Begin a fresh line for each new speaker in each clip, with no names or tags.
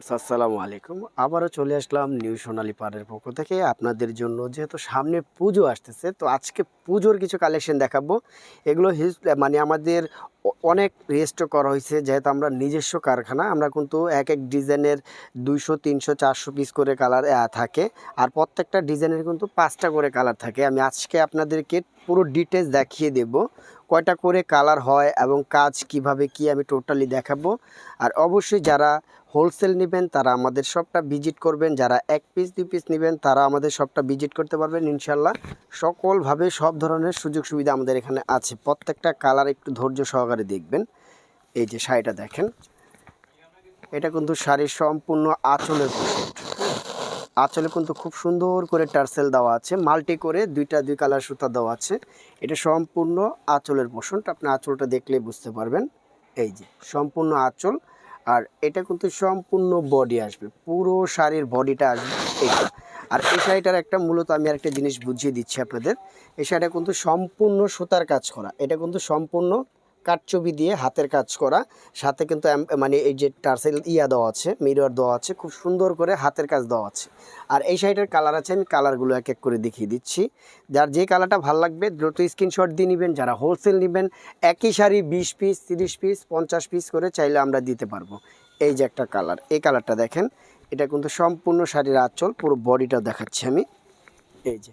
Viewers, আসসালামু আলাইকুম। আবারও চলে আসলাম নিউ সোনালী পাড়ের পক্ষ থেকে। আপনাদের জন্য যেহেতু সামনে পুজো আসতেছে, তো আজকে পুজোর কিছু কালেকশন দেখাবো। এগুলো হিস মানে আমাদের অনেক রেজিস্টার করা হয়েছে, যেহেতু আমরা নিজস্ব কারখানা, আমরা কিন্তু এক এক ডিজাইনের দুইশো, তিনশো, চারশো পিস করে কালার থাকে। আর প্রত্যেকটা ডিজাইনের কিন্তু পাঁচটা করে কালার থাকে। আমি আজকে আপনাদেরকে পুরো ডিটেলস দেখিয়ে দেব, কয়টা করে কালার হয় এবং কাজ কীভাবে কি আমি টোটালি দেখাবো। আর অবশ্যই যারা হোলসেল নেবেন, তারা আমাদের শপটা ভিজিট করবেন। যারা এক পিস দুই পিস নেবেন, তারা আমাদের শপটা ভিজিট করতে পারবেন ইনশাল্লাহ সকলভাবে সব ধরনের সুযোগ সুবিধা আমাদের এখানে আছে। প্রত্যেকটা কালার একটু ধৈর্য সহকারে দেখবেন। এই যে শাড়িটা দেখেন। এটা কিন্তু শাড়ির সম্পূর্ণ আঁচলের পোশাক আঁচলে কিন্তু খুব সুন্দর করে টার্সেল দেওয়া আছে। মাল্টি করে দুইটা, দুই কালার সুতা দেওয়া আছে। এটা সম্পূর্ণ আঁচলের পোষণটা আপনি আঁচলটা দেখলে বুঝতে পারবেন। এই যে, সম্পূর্ণ আঁচল। আর এটা কিন্তু সম্পূর্ণ বডি আসবে। পুরো শাড়ির বডিটা আসবে এইটা আর এই শাড়িটার একটা মূলত আমি আরেকটা জিনিস বুঝিয়ে দিচ্ছি আপনাদের। এই শাড়িটা কিন্তু সম্পূর্ণ সুতার কাজ করা। এটা কিন্তু সম্পূর্ণ কাঠছবি দিয়ে হাতের কাজ করা। সাথে কিন্তু মানে এই যে টার্সেল ইয়া দেওয়া আছে, মিরর দেওয়া আছে, খুব সুন্দর করে হাতের কাজ দেওয়া আছে। আর এই শাড়িটার কালার আছে, আমি কালারগুলো এক এক করে দেখিয়ে দিচ্ছি। যার যে কালারটা ভালো লাগবে, দ্রুত স্ক্রিনশট দিয়ে নেবেন, যারা হোলসেল নেবেন, একই শাড়ি বিশ পিস তিরিশ পিস পঞ্চাশ পিস করে চাইলে আমরা দিতে পারব। এই যে একটা কালার, এই কালারটা দেখেন, এটা কিন্তু সম্পূর্ণ শাড়ির আঁচল, পুরো বডিটা দেখাচ্ছি আমি। এই যে,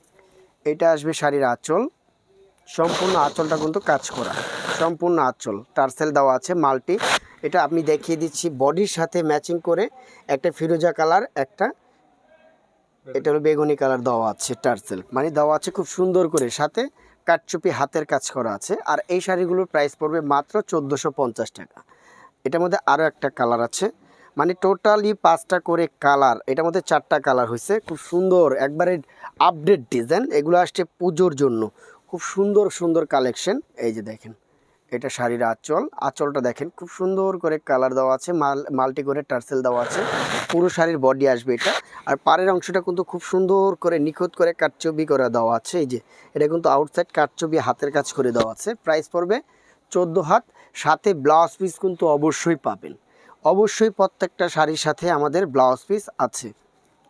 এটা আসবে শাড়ির আঁচল, সম্পূর্ণ আঁচলটা কিন্তু কাজ করা। সম্পূর্ণ আঁচল। টার্সেল দেওয়া আছে মাল্টি এটা আমি দেখিয়ে দিচ্ছি বডির সাথে ম্যাচিং করে একটা ফিরোজা কালার একটা এটা হলো বেগুনি কালার দেওয়া আছে টার্সেল মানে দেওয়া আছে খুব সুন্দর করে। সাথে কাটচুপি হাতের কাজ করা আছে। আর এই শাড়িগুলোর প্রাইস পড়বে মাত্র চোদ্দোশো পঞ্চাশ টাকা। এটার মধ্যে আরও একটা কালার আছে। মানে টোটালি পাঁচটা করে কালার এটার মধ্যে চারটা কালার হয়েছে। খুব সুন্দর। একবারে আপডেট ডিজাইন এগুলো আসছে পুজোর জন্য। খুব সুন্দর সুন্দর কালেকশন এই যে দেখেন। এটা শাড়ির আঁচল। আঁচলটা দেখেন, খুব সুন্দর করে কালার দেওয়া আছে, মাল, মাল্টি করে টার্সেল দেওয়া আছে। পুরো শাড়ির বডি আসবে এটা। আর পাড়ের অংশটা কিন্তু খুব সুন্দর করে নিখুঁত করে কাটছবি করে দেওয়া আছে, এই যে। এটা কিন্তু আউটসাইড কাটছবি, হাতের কাজ করে দেওয়া আছে। প্রাইস পড়বে চোদ্দ হাত। সাথে ব্লাউজ পিস কিন্তু অবশ্যই পাবেন। অবশ্যই প্রত্যেকটা শাড়ির সাথে আমাদের ব্লাউজ পিস আছে।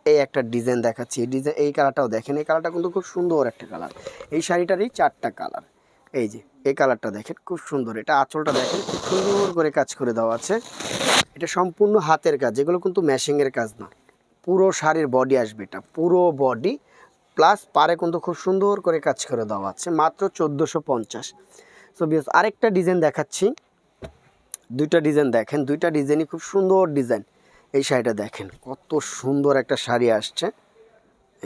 এই একটা ডিজাইন দেখাচ্ছি। এই ডিজাইন এই কালারটাও দেখেন, এই কালারটা কিন্তু খুব সুন্দর একটা কালার এই শাড়িটারই চারটা কালার এই যে, এই কালারটা দেখেন, খুব সুন্দর। এটা আঁচলটা দেখেন, খুব সুন্দর করে কাজ করে দেওয়া আছে। এটা সম্পূর্ণ হাতের কাজ, যেগুলো কিন্তু ম্যাশিংয়ের কাজ না। পুরো শাড়ির বডি আসবে এটা, পুরো বডি প্লাস পারে কিন্তু খুব সুন্দর করে কাজ করে দেওয়া আছে, মাত্র চোদ্দোশো পঞ্চাশ। সো বিকজ আরেকটা ডিজাইন দেখাচ্ছি। দুইটা ডিজাইন দেখেন, দুইটা ডিজাইনই খুব সুন্দর ডিজাইন এই শাড়িটা দেখেন, কত সুন্দর একটা শাড়ি আসছে।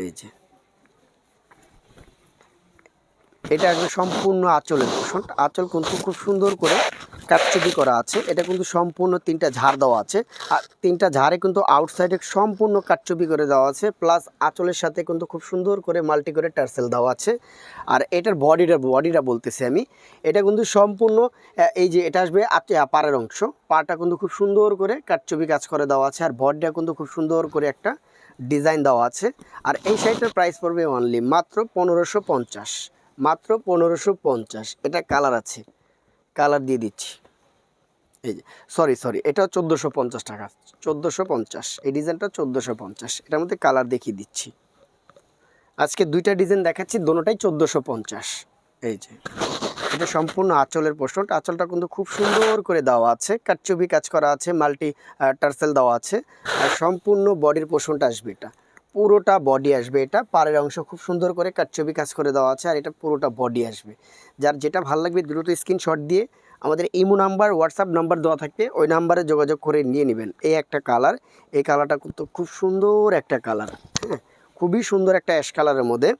এই যে এটা একদম সম্পূর্ণ আঁচলের পোষণ আঁচল কিন্তু খুব সুন্দর করে কাটচুপি করা আছে। এটা কিন্তু সম্পূর্ণ তিনটা ঝাড় দেওয়া আছে। আর তিনটা ঝাড়ে কিন্তু আউটসাইডে সম্পূর্ণ কাটচুপি করে দেওয়া আছে। প্লাস আঁচলের সাথে কিন্তু খুব সুন্দর করে মাল্টি করে টার্সেল দেওয়া আছে। আর এটার বডিটা বডিটা বলতেছি আমি। এটা কিন্তু সম্পূর্ণ এই যে এটা আসবে পাড়ের অংশ। পাটা কিন্তু খুব সুন্দর করে কাটচুপি কাজ করে দেওয়া আছে। আর বডিটা কিন্তু খুব সুন্দর করে একটা ডিজাইন দেওয়া আছে। আর এই শাড়িটার প্রাইস পড়বে অনলি মাত্র পনেরোশো পঞ্চাশ। মাত্র পনেরোশো পঞ্চাশ। এটা কালার আছে। কালার দিয়ে দিচ্ছি। এই যে সরি সরি এটা চোদ্দোশো পঞ্চাশ টাকা। চোদ্দোশো পঞ্চাশ। এই ডিজাইনটা চোদ্দোশো পঞ্চাশ। এটার মধ্যে কালার দেখিয়ে দিচ্ছি। আজকে দুইটা ডিজাইন দেখাচ্ছি, দোনোটাই চোদ্দোশো পঞ্চাশ। এই যে, এটা সম্পূর্ণ আঁচলের পোস্ট আঁচলটা কিন্তু খুব সুন্দর করে দেওয়া আছে। কাটচুবি কাজ করা আছে মাল্টি টার্সেল দেওয়া আছে। আর সম্পূর্ণ বডির পোষণটা আসবে এটা। পুরোটা বডি আসবে। এটা পাড়ের অংশ খুব সুন্দর করে কাটচুবি কাজ করে দেওয়া আছে আর এটা পুরোটা বডি আসবে। যার যেটা ভালো লাগবে দ্রুত স্ক্রিনশট দিয়ে আমাদের ইমো নাম্বার হোয়াটসঅ্যাপ নাম্বার দেওয়া থাকবে, ওই নাম্বারে যোগাযোগ করে নিয়ে নেবেন। এই একটা কালার এই কালারটা কিন্তু খুব সুন্দর একটা কালার হ্যাঁ? খুবই সুন্দর একটা অ্যাশ কালারের মধ্যে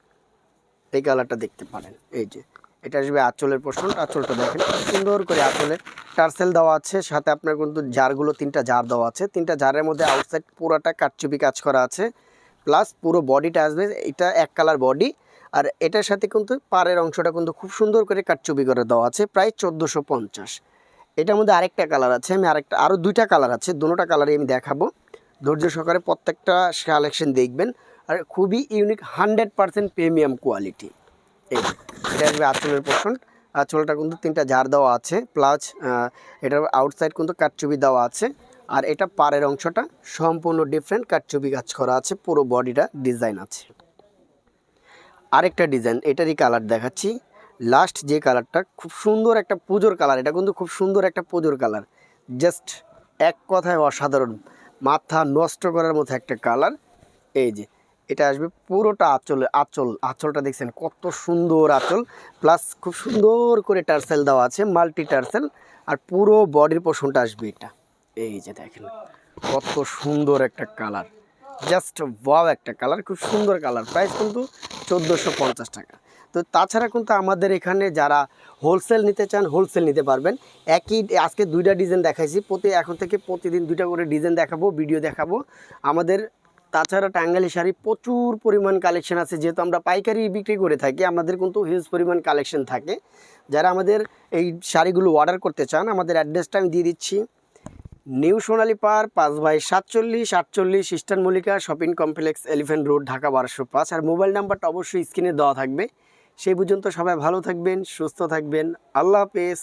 এই কালারটা দেখতে পারেন। এই যে, এটা আসবে আঁচলের পোর্শন আঁচলটা দেখেন সুন্দর করে আঁচলে টার্সেল দেওয়া আছে, সাথে আপনার কিন্তু জারগুলো তিনটা জার দেওয়া আছে। তিনটা জারের মধ্যে আউটসাইড পুরোটা কাটচুপি কাজ করা আছে। প্লাস পুরো বডিটা আসবে, এটা এক কালার বডি আর এটার সাথে কিন্তু পাড়ের অংশটা কিন্তু খুব সুন্দর করে কাটচুপি করে দেওয়া আছে, প্রায় চোদ্দোশো পঞ্চাশ। এটার মধ্যে আরেকটা কালার আছে, আমি আরেকটা আরও দুইটা কালার আছে, দুটোটা কালারই আমি দেখাবো। ধৈর্য সহকারে প্রত্যেকটা কালেকশন দেখবেন, আর খুবই unique hundred percent premium quality এই, এটা আসবে আঁচলের পোর্শন আঁচলটা কিন্তু তিনটা জার দেওয়া আছে প্লাস এটার আউটসাইড কিন্তু কাটচুবি দেওয়া আছে। আর এটা পাড়ের অংশটা সম্পূর্ণ ডিফারেন্ট কাটচুপি কাজ করা আছে, পুরো বডিটা ডিজাইন আছে। আরেকটা ডিজাইন এটারই কালার দেখাচ্ছি। লাস্ট যে কালারটা খুব সুন্দর একটা পুজোর কালার এটা কিন্তু খুব সুন্দর একটা পুজোর কালার জাস্ট এক কথায় অসাধারণ, মাথা নষ্ট করার মতো একটা কালার এই যে, এটা আসবে পুরোটা আঁচল আঁচল, আঁচলটা দেখছেন, কত সুন্দর আঁচল। প্লাস খুব সুন্দর করে টার্সেল দেওয়া আছে মাল্টি টার্সেল আর পুরো বডির পোষণটা আসবে এটা। এই যে দেখেন, কত সুন্দর একটা কালার। জাস্ট ওয়াও একটা কালার, খুব সুন্দর কালার। প্রাইস কিন্তু চোদ্দোশো পঞ্চাশ টাকা। তো তাছাড়া কিন্তু আমাদের এখানে যারা হোলসেল নিতে চান হোলসেল নিতে পারবেন। একই আজকে দুইটা ডিজাইন দেখাইছি। প্রতি এখন থেকে প্রতিদিন দুইটা করে ডিজাইন দেখাবো ভিডিও দেখাবো। আমাদের তাছাড়া টাঙ্গালি শাড়ি প্রচুর পরিমাণ কালেকশন আছে। যেহেতু আমরা পাইকারি বিক্রি করে থাকি, আমাদের কিন্তু হিউজ পরিমাণ কালেকশন থাকে। যারা আমাদের এই শাড়িগুলো অর্ডার করতে চান, আমাদের অ্যাড্রেসটা আমি দিয়ে দিচ্ছি। নিউ সোনালী পার, পাঁচ বাই সাতচল্লিশ, আটচল্লিশ, Eastern Mallika, shopping complex Elephant Road, Dhaka বারোশো পাঁচ। আর মোবাইল নাম্বারটা অবশ্যই স্ক্রিনে দেওয়া থাকবে। সেই পর্যন্ত সবাই ভালো থাকবেন, সুস্থ থাকবেন। আল্লাহ হাফেজ।